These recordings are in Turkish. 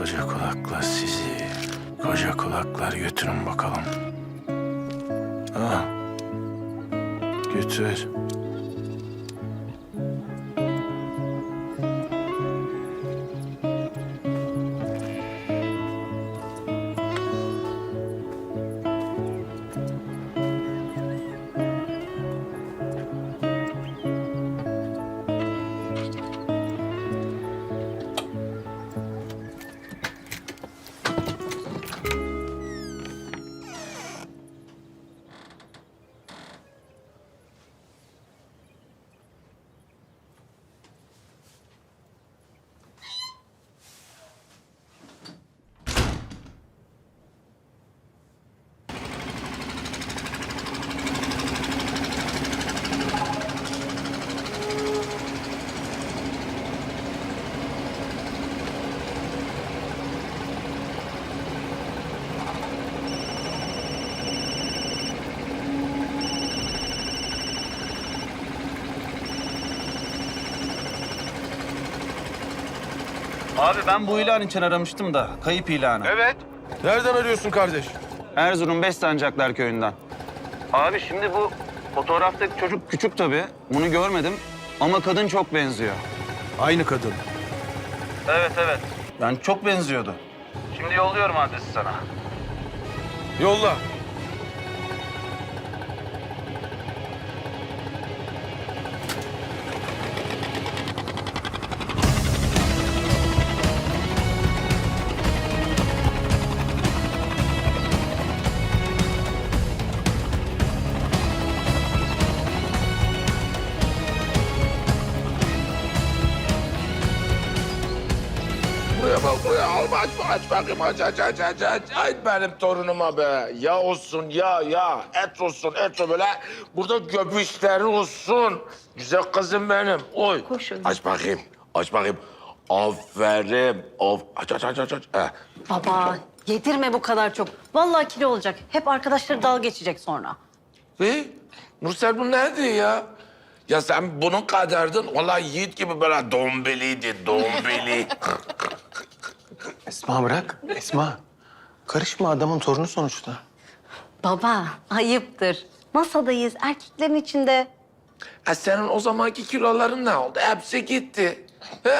Koca kulaklar sizi, koca kulaklar götürün bakalım. Ha. Götür. Abi ben bu ilan için aramıştım da kayıp ilanı. Evet. Nereden arıyorsun kardeş? Erzurum Beslancaklar köyünden. Abi şimdi bu fotoğraftaki çocuk küçük tabii. Bunu görmedim ama kadın çok benziyor. Aynı kadın. Evet evet. Yani çok benziyordu. Şimdi yolluyorum adresi sana. Yolla. Buraya al aç bakayım aç aç aç aç aç aç benim torunuma be. Ya olsun ya ya et olsun et o böyle burada göbüşleri olsun. Güzel kızım benim oy. Aç bakayım aç bakayım. Aferin. Of. Aç aç aç aç aç. Eh. Baba yedirme bu kadar çok. Vallahi kilo olacak. Hep arkadaşları dalga geçecek sonra. Ve Nursel bu nerede ya? Ya sen bunun kaderdin. Vallahi yiğit gibi böyle dombiliydi dombili. Esma bırak. Esma. Karışma adamın torunu sonuçta. Baba ayıptır. Masadayız erkeklerin içinde. E senin o zamanki kiloların ne oldu? Hepsi gitti. He?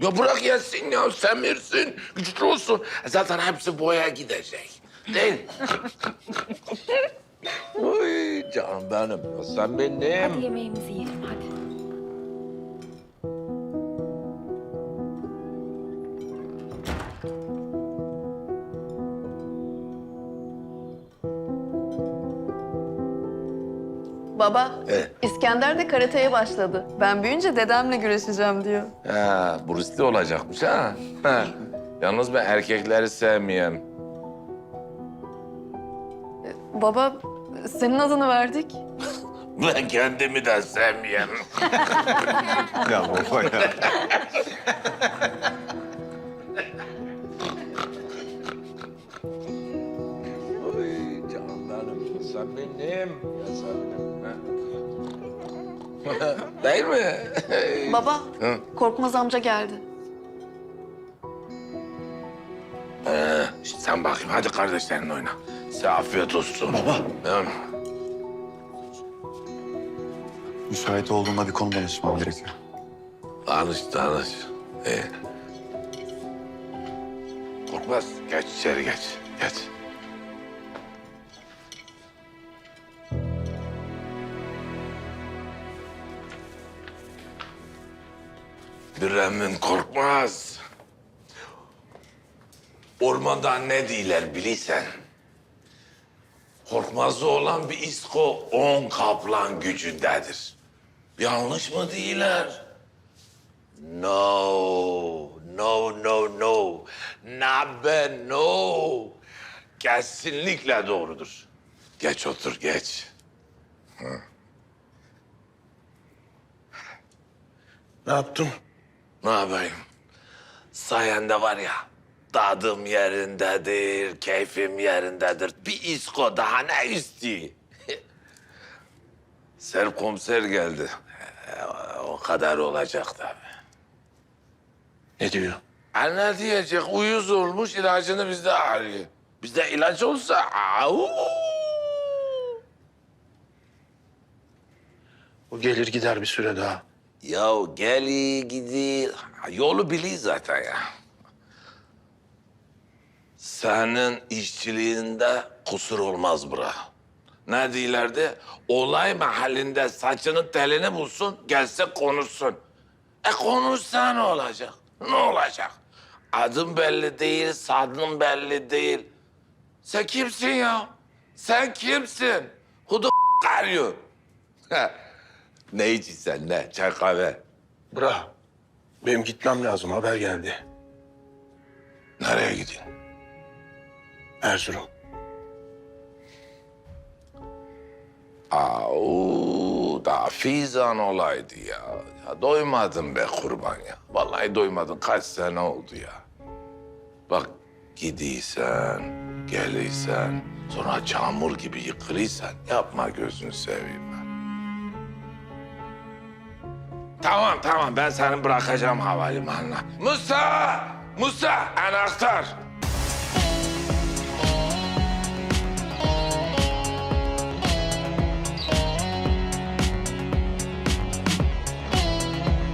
Ya bırak yesin ya, semirsin, güçlü olsun. E zaten hepsi boya gidecek. Değil mi? Oy canım benim, ya sen benim. yemeğimizi yiyelim hadi. Baba, Evet. İskender de karateye başladı. Ben büyüyünce dedemle güreşeceğim diyor. Ha, Bruce Lee olacakmış ha. ha. Yalnız ben erkekleri sevmiyorum. Baba, senin adını verdik. Ben kendimi de sevmiyorum. Ya baba ya. Oy canım benim, sen benim. Ya sen benim. Değil mi? Baba, Hı. Korkmaz amca geldi. Ee, işte sen bakayım hadi kardeşlerinle oyna. Size afiyet olsun. Baba. Müsait olduğunda bir konu danışmam gerekiyor. Tanış tanış. İyi. Korkmaz. Geç içeri geç. Geç. Biremin korkmaz. Ormanda ne diyorlar bilirsen. Korkmazı olan bir isko on kaplan gücündedir. Yanlış mı değiller? No, no, no, no. Nabe no. Kesinlikle doğrudur. Geç otur, geç. Ne yaptın? Ne yapayım? Sayende var ya, tadım yerindedir, keyfim yerindedir. Bir isko daha ne istiyor? Serkomiser geldi. Ee, O kadar olacak tabii. Ne diyor? E ne diyecek? Uyuz olmuş ilacını bizde arıyor. Bizde ilaç olsa au. O gelir gider bir süre daha. Ya geli gidi yolu biliyor zaten ya. Senin işçiliğinde kusur olmaz bura. Ne diyorlardı? Olay mahallinde saçının telini bulsun, gelse konuşsun. E konuşsa ne olacak? Ne olacak? Adın belli değil, sadın belli değil. Sen kimsin ya? Sen kimsin? Hudu karıyor. ne sen ne? Çay kahve. Bra. Benim gitmem lazım. Haber geldi. Nereye gidiyorsun? Erzurum. Au, daha fizan olaydı ya. ya. Doymadın be kurban ya. Vallahi doymadın. Kaç sene oldu ya. Bak gidiysen, geliysen, sonra çamur gibi yıkılıysan yapma gözünü seveyim Tamam tamam ben seni bırakacağım havalimanına. Musa! Musa! Anahtar!